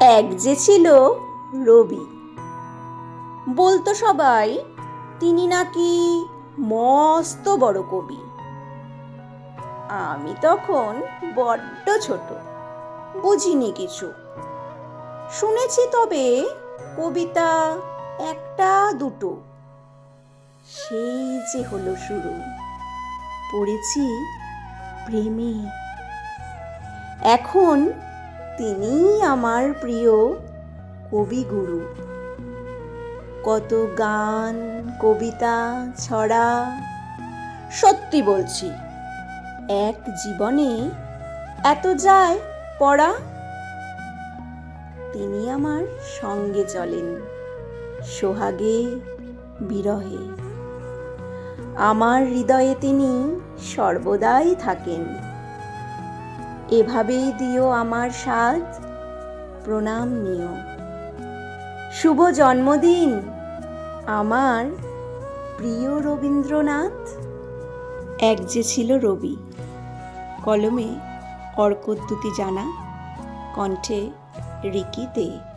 এক যে ছিল রবি। বলতো সবাই, তিনি নাকি মস্ত বড় কবি। আমি তখন বড্ড ছোট, বুঝিনি কিছু। শুনেছি তবে কবিতা একটা দুটো। সেই যে হলো শুরু, পড়েছি প্রেমে। এখন তিনিই আমার প্রিয় কবিগুরু। কত গান, কবিতা, ছড়া, সত্যি বলছি, এক জীবনে এত যায় পড়া। তিনি আমার সঙ্গে চলেন, সোহাগে বিরহে। আমার হৃদয়ে তিনি সর্বদাই থাকেন। এভাবেই দিও আমার সাজ, প্রণাম নিও। শুভ জন্মদিন, আমার প্রিয় রবীন্দ্রনাথ। এক যে ছিল রবি, কলমে অর্কদ্যুতি জানা, কণ্ঠে রিকি দে।